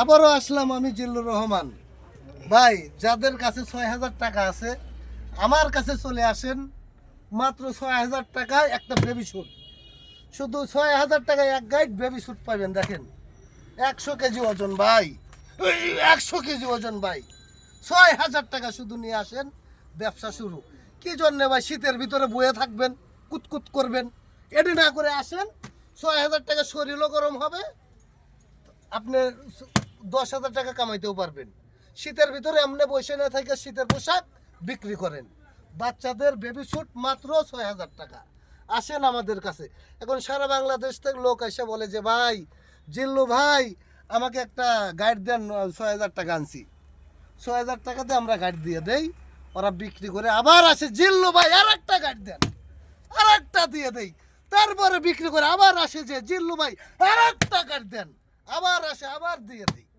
আবারও আসলাম আমি জিল্লুর রহমান। ভাই, যাদের কাছে ছয় হাজার টাকা আছে, আমার কাছে চলে আসেন মাত্র ছয় হাজার টাকায় একটা বেবি স্যুট শুধু ছয় হাজার টাকায় এক গাইড বেবি স্যুট পাবেন, দেখেন। একশো কেজি ওজন, ভাই। একশো কেজি ওজন, ভাই। ছয় হাজার টাকা শুধু নিয়ে আসেন, ব্যবসা শুরু। কি জন্যে ভাই, শীতের ভিতরে বয়ে থাকবেন, কুতকুত করবেন? এটি না করে আসেন, ছয় হাজার টাকা শরীরও গরম হবে আপনি দশ হাজার টাকা কামাইতেও পারবেন। শীতের ভিতরে এমনি বসে না থেকে শীতের পোশাক বিক্রি করেন। বাচ্চাদের বেবি স্যুট মাত্র ছয় হাজার টাকা। আসেন আমাদের কাছে। এখন সারা বাংলাদেশ থেকে লোক এসে বলে যে, ভাই, জিল্লু ভাই, আমাকে একটা গাইড দেন, ছয় হাজার টাকা আনছি। ছয় হাজার টাকাতে আমরা গাইড দিয়ে দেই। ওরা বিক্রি করে আবার আসে, জিল্লু ভাই আর একটা গাইড দেন। আর একটা দিয়ে দেই। তারপরে বিক্রি করে আবার আসে যে, জিল্লু ভাই আর একটা গাইড দেন। আবার আসে আবার দিয়ে দিই।